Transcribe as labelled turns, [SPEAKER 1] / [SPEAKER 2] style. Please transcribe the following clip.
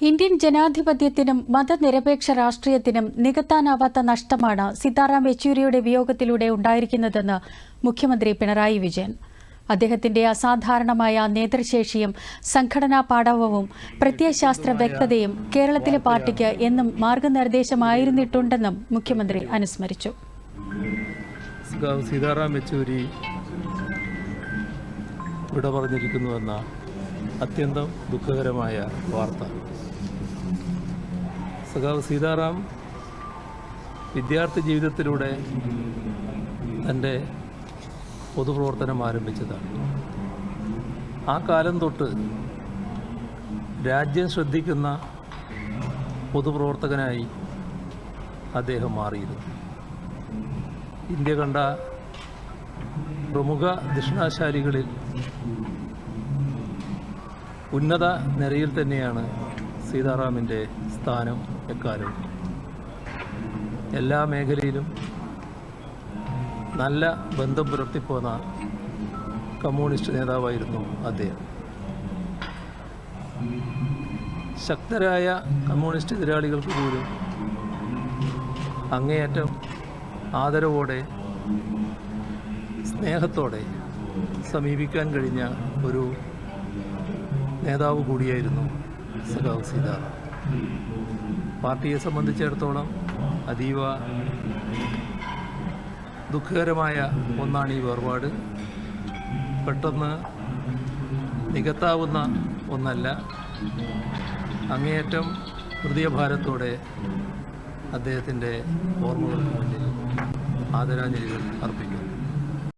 [SPEAKER 1] Indian ജനാധിപത്യത്തിനും മതനിരപേക്ഷ രാഷ്ട്രീയത്തിനും നികത്താനാവാത്ത നഷ്ടമാണ് സീതാറാം യെച്ചൂരിയുടെ വിയോഗത്തിലൂടെ ഉണ്ടായിരിക്കുന്നതെന്ന് മുഖ്യമന്ത്രി പിണറായി വിജയൻ. അദ്ദേഹത്തിന്റെ അസാധാരണമായ നേതൃശേഷിയും സംഘടനാ പാടവവും പ്രത്യയശാസ്ത്ര വ്യക്തതയും കേരളത്തിലെ പാർട്ടിക്ക് എന്നും മാർഗനിർദ്ദേശമായിരുന്നിട്ടുണ്ടെന്നും മുഖ്യമന്ത്രി അനുസ്മരിച്ചു.
[SPEAKER 2] സീതാറാം യെച്ചൂരി അത്യന്തം ദുഃഖകരമായ വാർത്ത. സഖാവ് സീതാറാം വിദ്യാർത്ഥി ജീവിതത്തിലൂടെ തന്റെ പൊതുപ്രവർത്തനം ആരംഭിച്ചതാണ്. ആ കാലം തൊട്ട് രാജ്യം ശ്രദ്ധിക്കുന്ന പൊതുപ്രവർത്തകനായി അദ്ദേഹം മാറിയിരുന്നു. ഇന്ത്യ കണ്ട പ്രമുഖ ദക്ഷിണാശാലികളിൽ ഉന്നത നിരയിൽ തന്നെയാണ് സീതാറാമിന്റെ സ്ഥാനം എക്കാലവും. എല്ലാ മേഖലയിലും നല്ല ബന്ധം പുലർത്തിപ്പോന്ന കമ്മ്യൂണിസ്റ്റ് നേതാവായിരുന്നു അദ്ദേഹം. ശക്തരായ കമ്മ്യൂണിസ്റ്റ് എതിരാളികൾക്ക് പോലും അങ്ങേയറ്റം ആദരവോടെ സ്നേഹത്തോടെ സമീപിക്കാൻ കഴിഞ്ഞ ഒരു നേതാവ് കൂടിയായിരുന്നു സഖാവ് സീതാറാം. പാർട്ടിയെ സംബന്ധിച്ചിടത്തോളം അതീവ ദുഃഖകരമായ ഒന്നാണ് ഈ വേർപാട്. പെട്ടെന്ന് നികത്താവുന്ന ഒന്നല്ല. അങ്ങേയറ്റം ഹൃദയഭാരത്തോടെ അദ്ദേഹത്തിന്റെ ഓർമ്മകൾക്ക് മുന്നിൽ ആദരാഞ്ജലികൾ അർപ്പിക്കുന്നു.